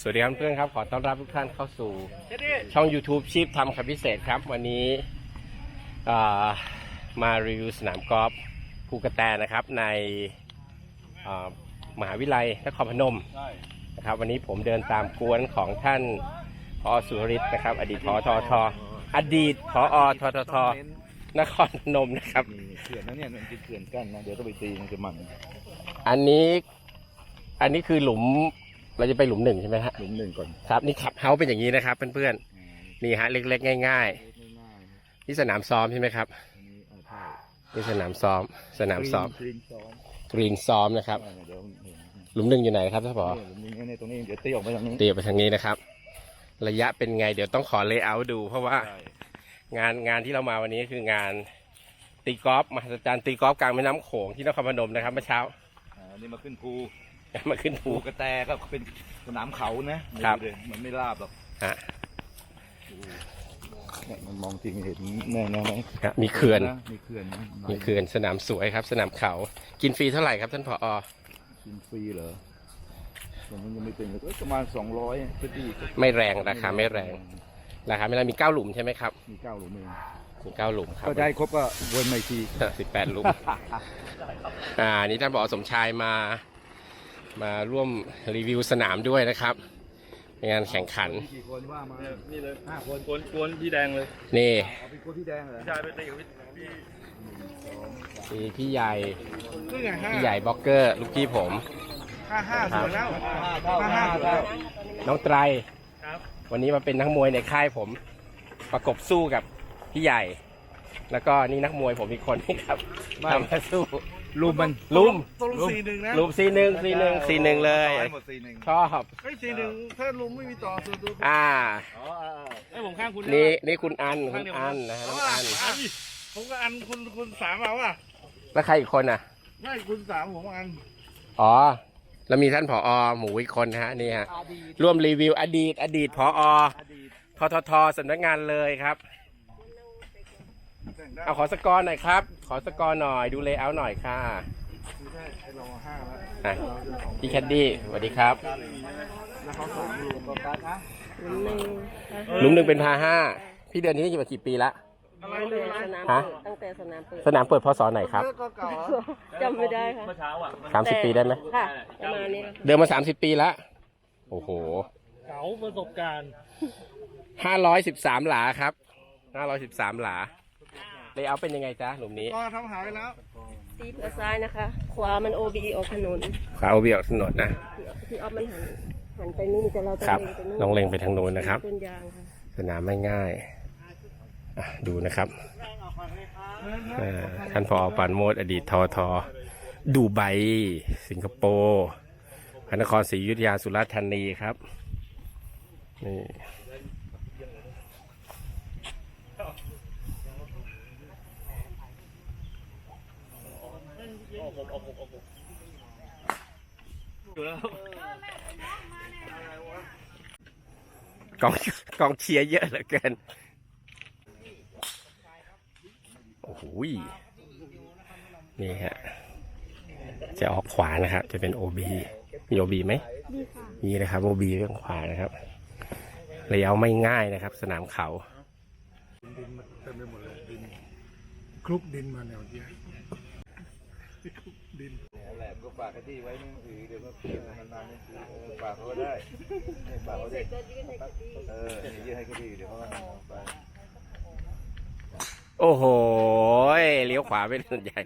สวัสดีครับเพื่อนครับขอต้อนรับทุกท่านเข้าสู่ช่อง YouTube ชีพทำคำพิเศษครับ วันนี้อ่ามารีวิวสนามกอล์ฟภูกระแตนะครับในอ่ามหาวิทยาลัยนครพนมนะครับ วันนี้ผมเดินตามกวนของท่านพอสุริศนะครับ อดีตพอททอดีตพอทททนครพนมนะครับมีเขื่อนนะเนี่ยมันเป็นเขื่อนกั้นนะเดี๋ยวต้องไปตีมันจะมัน อันนี้อันนี้คือหลุม เราจะไปหลุมหนึ่งใช่ไหมฮะหลุมหนึ่งก่อนครับนี่ขับเฮาส์เป็นอย่างนี้นะครับเพื่อนๆนี่ฮะเล็กๆ ง่ายง่ายๆนี่สนามซ้อมใช่ไหมครับๆอันนี้เอาใช่นี่สนามซ้อม สนามซ้อมกรีนซ้อมกรีนซ้อมนะครับอ่าเดี๋ยวเห็นหลุมหนึ่งอยู่ไหนครับท่านผอเนี่ยหลุมนี้เนี่ยตรงนี้เดี๋ยวตีออกไปทางนี้เตียบไปทางนี้นะครับ ระยะเป็นไงเดี๋ยวต้องขอเลเยอร์ดูเพราะว่าใช่งานงานที่เรามาวันนี้คืองานตีกอล์ฟมหัศจรรย์ตีกอล์ฟกลางแม่น้ำโขงที่นครพนมนะครับเมื่อเช้าอ่าอันนี้มาขึ้นภู มาขึ้นภู ภูกระแตก็เป็นสนามเขานะครับ ดูดิมันไม่ราบหรอกฮะเนี่ยมันมองจริงเห็นแน่แน่ไหมครับมีเขื่อนะมีเขื่อนนะมีเขื่อนสนามสวยครับ สนามเขา กินฟรีเท่าไหร่ครับท่านผอ กินฟรีเหรอผมมันยังไม่เป็นเลยเอ้ยประมาณสองร้อยพอดีก็ไม่แรงราคาไม่แรงราคาไม่แรงมีเก้าหลุมใช่ไหมครับ มีเก้าหลุมเองมีเก้าหลุมครับก็ได้ครบก็วนใหม่ที สิบแปดหลุม อ่า นี่ท่านผอสมชายมา มาร่วมรีวิวสนามด้วยนะครับเป็นงานแข่งขัน กี่คนว่ามานี่เลยห้าคนกวนกวนพี่แดงเลยนี่เอาเป็นคนที่แดงเหรอชายไปตีกับพี่พี่มีพี่ใหญ่นี่ไงห้าพี่ใหญ่บล็อกเกอร์ลูกพี่ผม ห้าห้าครัสบวยแล้วห้าเท่าห้าเท่าน้องไตร ครับวันนี้มาเป็นนักมวยในค่ายผม ประกบสู้กับพี่ใหญ่ แล้วก็นี่นักมวยผมอีกคนนี่ครับทำมาสู้ รูมมันลุมตรงสี่หนึ่งนะลุมซีหนึ่งซีหนึ่งซีหนึ่งเลยหมดสี่หนึ่งชอบเฮ้ยสี่หนึ่งถ้าลุมไม่มีต่อส่วนตัวอ่า อ๋ออ่าไอ้ผมข้างคุณนี่นี่คุณอันคุณอันนะฮะน้องอัน อันผมก็อันคุณคุณสามเอาอะแล้วใครอีกคนอะ ไม่คุณสามผมอันอ๋อ แล้วมีท่านผอหมูอีกคนนะฮะนี่ฮะ ร่วมรีวิวอดีต อดีตผอทททสำนักงานเลยครับแต่งได้ เอาขอสกอร์หน่อยครับ ขอสกอร์หน่อยดูเลเยอร์หน่อยค่ะไม่ใช่ไอ้เราห้าแล้วอะพี่แคดดี้สวัสดีครับแล้วเขาสามลุมหลุมหนึ่งเป็นพาห้าพี่เดือนนี้กี่มากี่ปีละอะไรตั้งเลแต่ยสนามฮะเปิดตั้งแต่สนามเปิดสนามเปิดพศไหนครับเลิกก็เก่าเหรอจำไม่ได้ค่ะเมื่อเช้าอะสามสิบปีได้ไหมค่ะประมาณนี้เดินมาสามสิบปีละโอ้โหเก่าประสบการณ์ห้าร้อยสิบสามหลาครับห้าร้อยสิบสามหลา เลเยอร์เป็นยังไงจ๊ะหลุมนี้ก็ทำหายไปแล้วตีเพื่อซ้ายนะคะ ขวามัน OB ออกถนนขวาโอเบียกถนนนะที่ออฟมันหันหันไปนี่แต่เราต้องครับเล็งไปนู่นลองเล็งไปทางโน้นนะครับ ต้นยางค่ะสนามไม่ง่ายอะดูนะครับอ่าท่านพอปานโมดอดีตทอทอดูไบสิงคโปร์พระนครศรีอยุธยาสุราษฎร์ธานีครับนี่ กองกองเชียร์เยอะเหลือเกิน โอ้โหยนี่ฮะ จะออกขวานะครับ จะเป็น OB มี OB ไหมมีนะครับ OB เรื่องขวานะครับระยะไม่ง่ายนะครับ สนามเขาเต็มไปหมดเลยดินคลุกดินมาแนวเนี้ยดินแหลมก็ ฝากให้ที่ไว้นี่ถือเดี๋ยวก็เพียงนานๆนี่ถือเออฝากเขาได้ให้ฝากเขาได้เออยื่นให้เขาดีเดี๋ยวเขาเอาไปโอ้โหเลี้ยวขวาเป็นส่วนใหญ่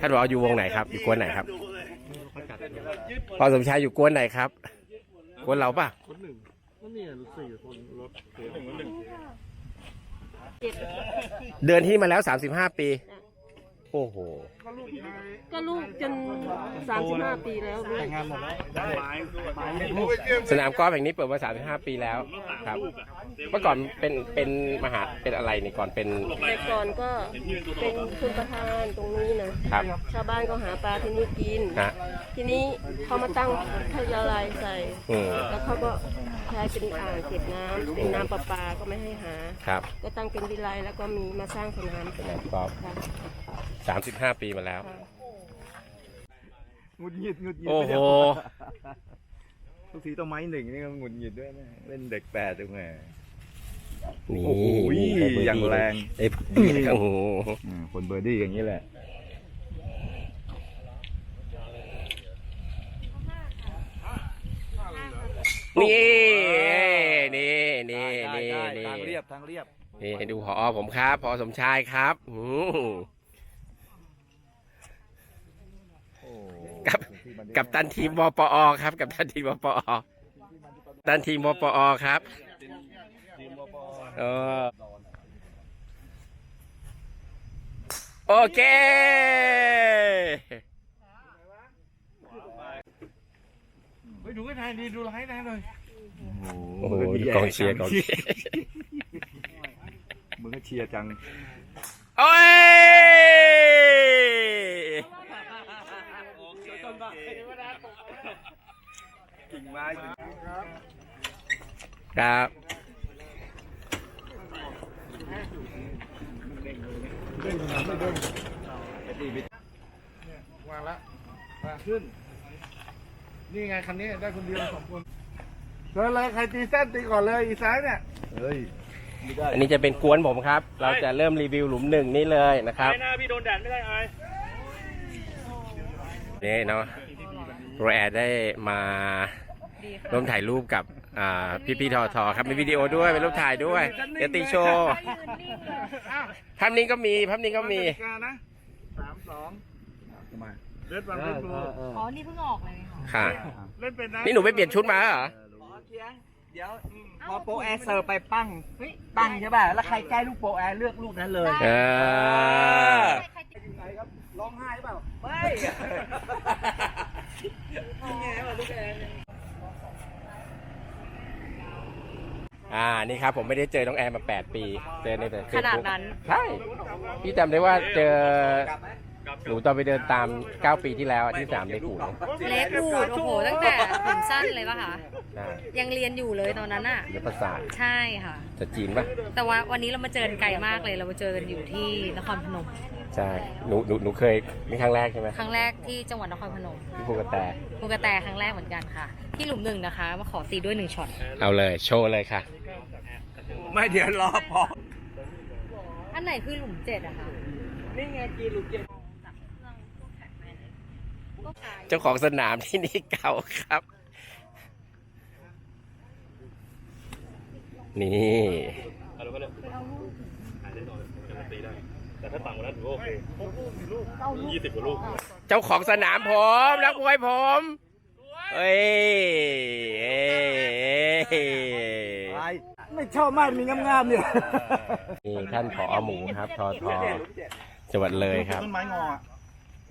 ท่านบอกอยู่วงไหนครับ อยู่กวนไหนครับพอสมชายอยู่กวนไหนครับกวนเราป่ะคนหนึ่งก็นี่สี่คนรถเสียหนึ่งคนหนึ่งเดินที่มาแล้ว35ปี โอ้โห ก็ลูกชายก็ลูกจน35ปีแล้วลูกงานหมดแล้วไม้ไม้สนามกอล์ฟแห่งนี้เปิดมา 35 ปีแล้วครับ เมื่อก่อนเป็นเป็นมหาเป็นอะไรนี่ก่อนเป็น แต่ก่อนก็เป็นคุณประธานตรงนี้นะครับ ชาวบ้านก็หาปลาที่นี่กินฮะ ทีนี้เขามาตั้งทยาลัยใส่ อืม แล้วเขาก็ใช้เป็นอ่างเก็บน้ำเป็นน้ำประปาก็ไม่ให้หา ครับก็ตั้งเป็นวิไลแล้วก็มีมาสร้างสนามสนามกอล์ฟค่ะ35ปีมาแล้วหงุดหงิดหงุดหงิดโอ้โห ทุกทีต้องไม้หนึ่งนี่ก็หงุดหงิดด้วยนะเล่นเด็กแปดจังแหมนี่โอ้โหได้เบออย่างแรง ไอ้นี่โอ้โห อืมคนเบอร์ดี้อย่างนี้แหละ นี่นี่นี่นี่ได้นี่ทางเรียบทางเรียบนี่ดูพอผมครับพอสมชายครับอืมโอ้กับกับตันทีมวปอครับ กับตันทีมวปอตันทีมวปอครับเออโอเค ไปดูกันไทยดีดูไลฟ์ได้เลยโอ้โหดูกองเชียร์กองเชียร์มึงก็เชียร์จังโอ้ยกิ่งไม้ครับวางละวางขึ้น นี่ไงคันนี้ได้คนเดียวสองคนเชิญเลยใครตีเส้นตีก่อนเลยอีซ้ายเนี่ยเฮ้ยไม่ได้อันนี้จะเป็นกวนผมครับ เราจะเริ่มรีวิวหลุมหนึ่งนี่เลยนะครับไม่น่าพี่โดนแดดไม่ได้ไอายนี่เนาะโรแอร์ได้มาร่วมถ่ายรูปกับอ่าพี่พี่ๆทอทอครับมีวิดีโอด้วยเป็นรูปถ่ายด้วยเดี๋ยวตีโชว์ภาพนี้ก็มีภาพนี้ก็มีกติกานะสามสอง เล่นบอลเล่นบอลอ๋อ นี่เพิ่งออกเลยค่ะค่ะ เล่นเป็นนะนี่หนูไปเปลี่ยนชุดมาเหรอเดี๋ยวพอโปรแอร์เสิร์ฟไปปั้งปั้งใช่ป่ะแล้วใครใกล้ลูกโปรแอร์เลือกลูกนั้นเลยเออร้องไห้เปล่าไม่ไงวะลูกแอร์เนี่ยอ่า นี่ครับผมไม่ได้เจอน้องแอร์มา 8 ปี เจอในแต่ขนาดนั้น ใช่ พี่จำได้ว่าเจอ หนูตอนไปเดินตาม 9 ปีที่แล้วอะที่สนามเล็กหูเล็กบูดโอ้โห ตั้งแต่ผมสั้นเลยปะคะใช่ยังเรียนอยู่เลยตอนนั้นอะ เดี๋ยวประสาทใช่ค่ะ จะจีนปะแต่ว่าวันนี้เรามาเจอกันไกลมากเลยเรามาเจอกันอยู่ที่นครพนม ใช่หนูหนูหนูเคยนี่ครั้งแรกใช่ไหมครั้งแรกที่จังหวัดนครพนมที่ภูกระแตภูกระแตครั้งแรกเหมือนกันค่ะ ที่หลุมหนึ่งนะคะ มาขอตีด้วยหนึ่งช็อตเอาเลยโชว์เลยค่ะ ไม่เดี๋ยวรอพออันไหนคือหลุมเจ็ดอะคะ นี่ไงกีลูกเจ็ด เจ้าของสนามที่นี่เก่าครับ นี่เอาลูกก็เลยหายได้หน่อยจะมาตีได้ แต่ถ้าต่างกว่านั้นถือว่าโอเคยี่สิบกว่าลูกเจ้าของสนามผมนักมวยผมเฮ้ยเอ้ยเอ้ยไม่ชอบมากมีงามๆเนี่ยนี่ท่านผอหมูครับทอทอจังหวัดเลยครับต้นไม้งอ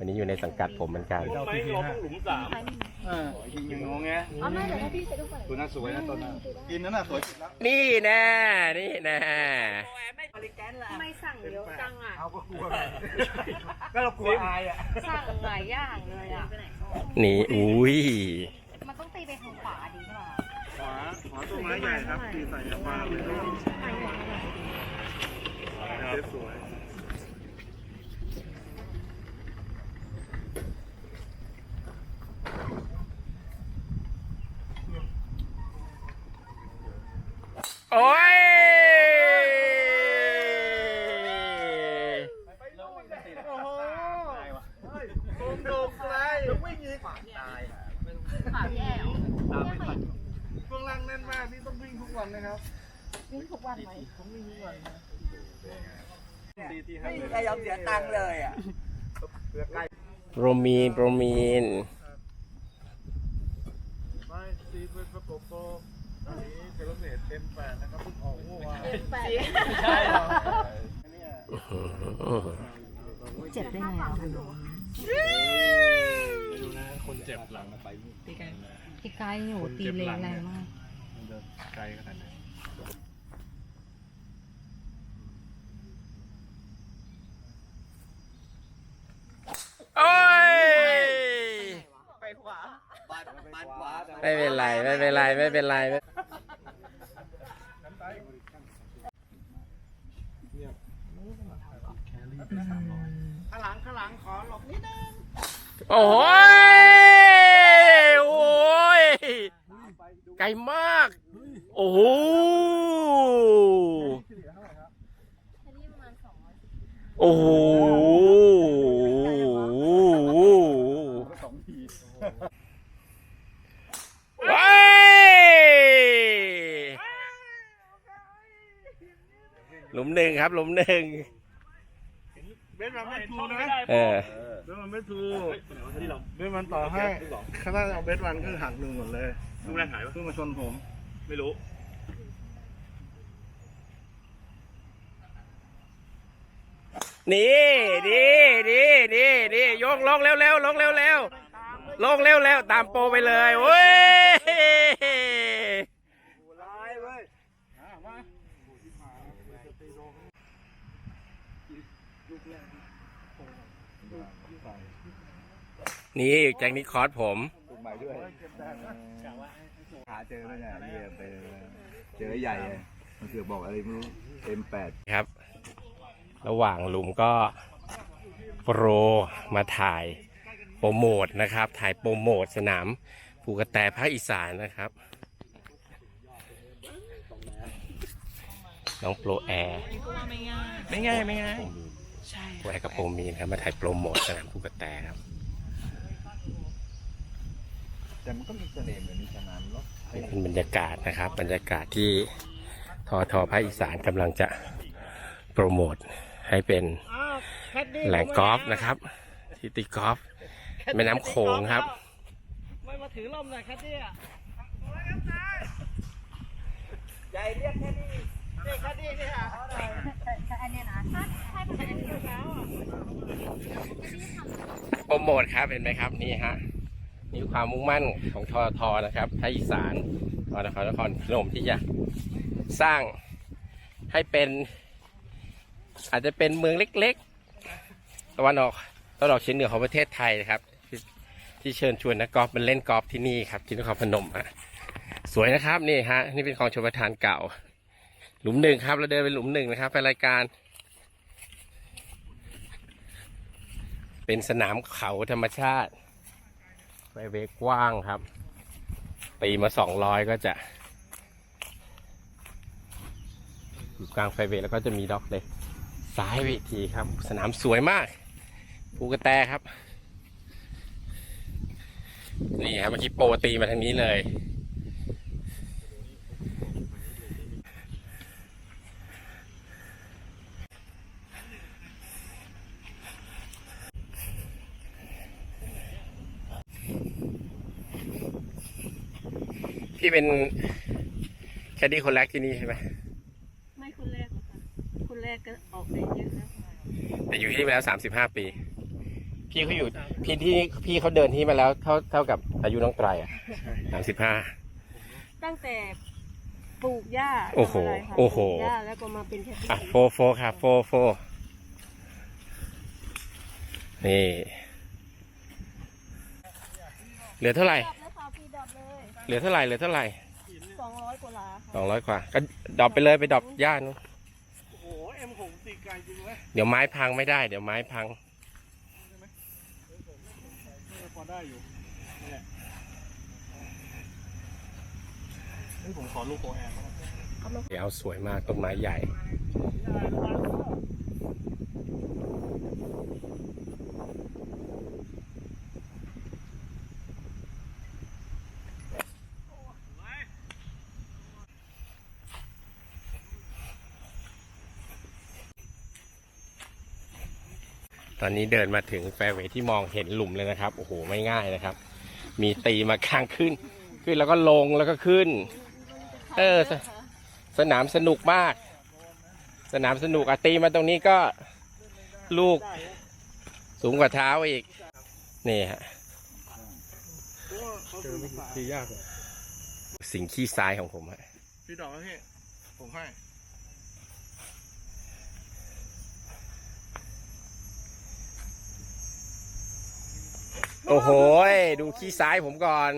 วันนี้อยู่ในสังกัดผมเหมือนกันไม่เราต้องหลุมสามกิ่งงงไงอ๋อไม่เดี๋ยวให้พี่ไปดูก่อนตัวน่าสวยนะต้นน่ะกินนั่นน่ะสวยสุดแล้วนี่แน่นี่แน่ทำไมสั่งเยอะจังอะ เอาก็กลัวก็เรากลัวอายอะสั่งหลายอย่างเลยอะ นี่อุ้ยมันต้องตีไปทางขวาดีใช่ป่ะขวาขวาต้นไม้ใหญ่ครับตีใส่ยาบ้าเลยสวย โอ้ย โอ้โหโดนโดนอะไรวิ่งยิง ขาแย่เหรอ ช่วงล่างแน่นมากนี่ต้องวิ่งทุกวันนะครับ วิ่งทุกวันไหม ไม่มีใครยอมเสียตังค์เลยอะโปรมีนโปรมีน ไม่ซีเป็นประกบโตอันนี้เซเลเมตเต็มแปดนะครับเพิ่งออกเมื่อวานใช่เหรอเนี่ยเจ็บได้ไงอะดูนะคนเจ็บหลังไปพี่กายหนูตีเลงแรงมาก มันจะไกลขนาดไหน ไม่เป็นไรไม่เป็นไรไม่เป็นไรข้างหลังข้างหลังขอหลบนิดนึงโอ้ยโอ้ยไกลมาก โอ้โหโอ้ ลุมหนึ่งครับหลุมหนึ่งเบสมันไม่ถูกนะเออเบสมันไม่ถูกที่เราเบสมันต่อให้ข้างหน้าเอาเบสวันคือหักหนึ่งหมดเลยลูกแรกหายปะเพิ่งมาชนผม ไม่รู้นี่นี่นี่นี่นี่ยกลงเร็วเร็วลงเร็วเร็วลงเร็วเร็วตามโปรไปเลยเว้ย นี่แจ็คนิคอร์สผมลูกใหม่ด้วยหาเจอไหมเนี่ยเยี่ยไปเจอใหญ่เลยมันเกือบบอกอะไรไม่รู้เต็มแปดครับ ระหว่างหลุมก็โปรมาถ่ายโปรโมทนะครับ ถ่ายโปรโมทสนามภูกระแตภาคอีสานนะครับ น้องโปรแอร์ไม่ง่ายไม่ง่าย ใช่โปรแอร์กับโปรมีนครับมาถ่ายโปรโมทสนามภูกระแตครับ แต่มันก็มีเสน่ห์เหมือนมีสนามรถนี่เป็นบรรยากาศนะครับ บรรยากาศที่ทอทอภาคอีสานกำลังจะโปรโมทให้เป็นแหล่งกอล์ฟนะครับ ที่ตีกอล์ฟแม่น้ำโขงครับ ไม่มาถือลมหน่อยครับเนี่ยใหญ่เรียกแค่นี้เรียกแค่นี้เนี่ยโปรโมทครับเห็นไหมครับนี่ฮะ นี่ความมุ่งมั่นของทอทอนะครับภาคอีสานทอนครนครพนมที่จะสร้างให้เป็น อาจจะเป็นเมืองเล็กๆตะวันออกตะวันออกเฉียงเหนือของประเทศไทยนะครับ ที่ที่เชิญชวนนักกอล์ฟมาเล่นกอล์ฟที่นี่ครับที่นครพนมฮะสวยนะครับนี่ฮะนี่เป็นของชมประทานเก่า หลุมหนึ่งครับเราเดินไปหลุมหนึ่งนะครับไปรายการ เป็นสนามเขาธรรมชาติ ไฟเวกกว้างครับ ตีมาสองร้อยก็จะอยู่กลางไฟเวกแล้วก็จะมีด็อกเลยซ้ายเวทีครับ สนามสวยมากภูกระแตครับ นี่ครับเมื่อกี้โปรตีมาทางนี้เลย พี่เป็นแคดดี้คนแรกที่นี่ใช่ไหมไม่คุณแรกหรอกค่ะคุณแรกก็ออกไปเยอะแล้วแต่อยู่ที่นี่มาแล้วสามสิบห้าปี พี่เขาอยู่พี่ที่นี่พี่เขาเดินที่มาแล้วเท่าเท่ากับอายุน้องไตรอะสามสิบห้า ตั้งแต่ปลูกหญ้าโอ้โหทำะไรคะโอ้โห ปลูกหญ้าแล้วก็มาเป็นแคดดี้อะโฟโฟค่ะโฟโฟนี่ เหลือเท่าไหร่ดับเลยค่ะพี่ดับ เลยเหลือเท่าไหร่เหลือเท่าไหร่สองร้อยกว่าหลาสค่ะองร้อยกว่า ก็ดรอปไปเลยไปดรอปย่านู้นโอ้โหเอ็มผมตีไกลจริงเว้ยเดี๋ยวไม้พังไม่ได้ เดี๋ยวไม้พังพอได้อยู่นี่ผมขอลูกโปรแอร์เดี๋ยวสวยมากต้นไม้ใหญ่ ตอนนี้เดินมาถึงแฟร์เวย์ที่มองเห็นหลุมเลยนะครับ โอ้โห ไม่ง่ายนะครับ มีตีมาข้างขึ้น ขึ้นแล้วก็ลงแล้วก็ขึ้น เออสสนามสนุกมาก สนามสนุกอะตีมาตรงนี้ก็ลูกสูงกว่าเท้าอีก นี่ฮะตียากสิ่งขี้ทรายของผมฮะพี่ดอกแล้วพี่ผมให้ โอ้โหดูขี้ซ้ายผมก่อน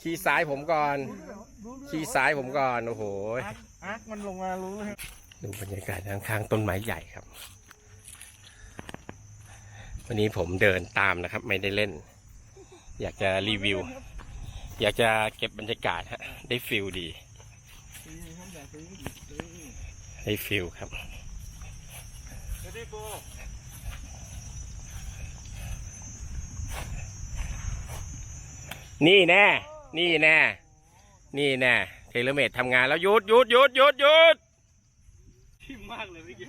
ขี้ซ้ายผมก่อน ขี้ซ้ายผมก่อน โอ้โหอาร์คมันลงมารู้เลยดูบรรยากาศข้างๆต้นไม้ใหญ่ครับ วันนี้ผมเดินตามนะครับ ไม่ได้เล่น อยากจะรีวิว อยากจะเก็บบรรยากาศฮะ ได้ฟิลดี ได้ฟิลครับ นี่แน่ นี่แน่ นี่แน่ เทเลเมดทำงานแล้วหยุดหยุดหยุดหยุดหยุดชิมมากเลยเมื่อกี้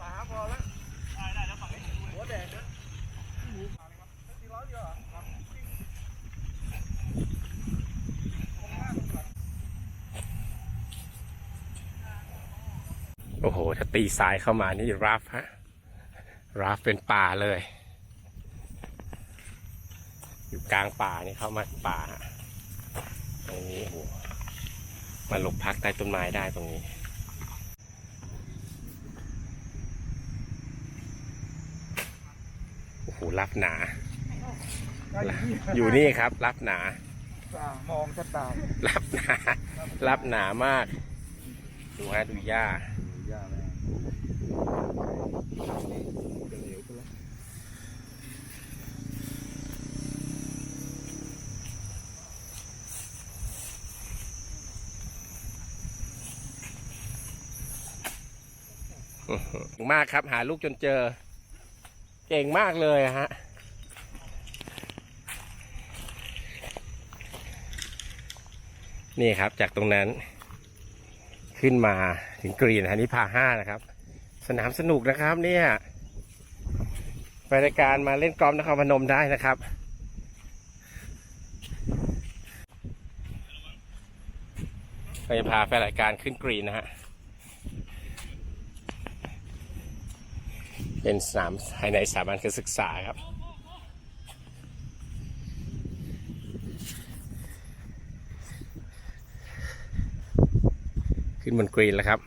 สาพอแล้วได้ได้แล้วฝั่งนี้หัวแดงนะสี่ร้อยเดียวครับโอ้โห ถ้าตีสายเข้ามานี่ราฟฮะราฟเป็นป่าเลย อยู่กลางป่านี่เข้ามาป่าตรงนี้โอ้โหมาหลบพักใต้ต้นไม้ได้ตรงนี้โอ้โหรับหนา อยู่นี่ครับ รับหนา มองจะตามรับหนา รับหนามาก ดูฮะดูหญ้ายากเลยจะเหลวไปแล้ว เก่ งมากครับ หาลูกจนเจอ เก่งมากเลยฮะนี่ครับจากตรงนั้น ขึ้นมาถึงกรีนอันนี้พาห้านะครับ สนามสนุกนะครับเนี่ยไปรายการมาเล่นกอล์ฟนครพนมได้นะครับเราจะพาแฟนรายการขึ้นกรีนนะฮะ เป็นสนามภายในสถาบันการศึกษาครับ ขึ้นบนกรีนแล้วครับ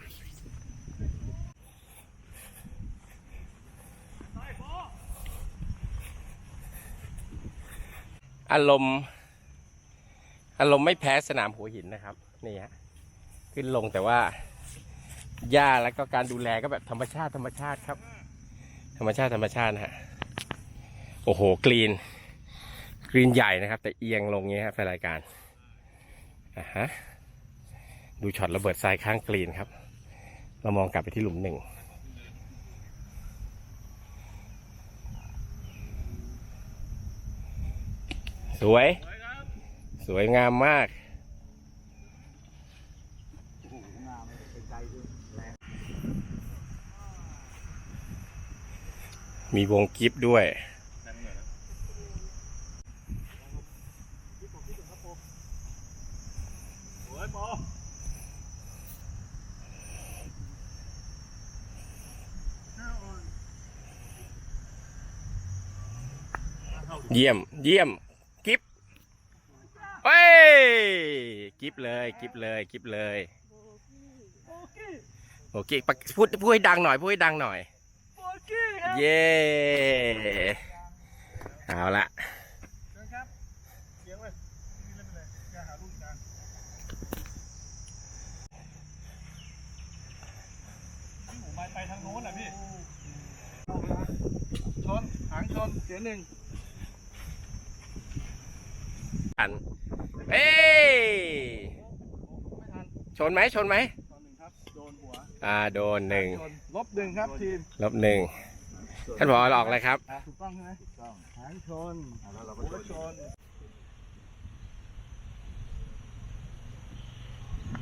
อารมณ์อารมณ์ไม่แพ้สนามหัวหินนะครับนี่ฮะขึ้นลงแต่ว่าหญ้าแล้วก็การดูแลก็แบบธรรมชาติธรรมชาติครับ รรมชาติธรรมชาตินะฮะโอ้โหกรีน กรีนใหญ่นะครับ แต่เอียงลงเงี้ยครับแฟนรายการอะฮะดูช็อตระเบิดทรายข้างกรีนครับ เรามองกลับไปที่หลุมหนึ่งสวย สวยงามมาก มีวงกิฟด้วย เยี่ยม เยี่ยม กิฟเฮ้ย กิฟเลย กิฟเลย กิฟเลย โอเคปะพูดพูดให้ดังหน่อย พูดให้ดังหน่อย เย้เอาละเชิญครับเลี้ยงเลยนี่เล่นไปเลยแกหาลูกกลางพี่หมูไปไปทางโน้นอะพี่ชนหางชนเสียหนึ่งอันเอ้ยไม่ทันชนไหมชนไหม โดนหัวอ่าโดนหนึ่งชนลบหนึ่งครับทีมลบหนึ่งท่านผอออกเลยครับถูกต้องใช่ไหมถูกต้องหางชนแล้วเราหัก็วชชนน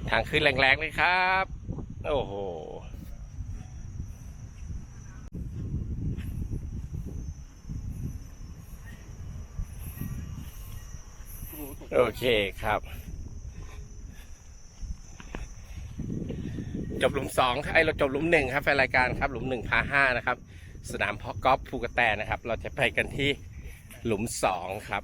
ทางขึ้นแรงๆเลยครับ โอ้โหโอเคครับ จบหลุมสองไอเราจบหลุมหนึ่งครับแฟนรายการครับหลุมหนึ่งพาห้านะครับ สนามพอกอล์ฟภูกระแตนะครับ เราจะไปกันที่หลุมสองครับ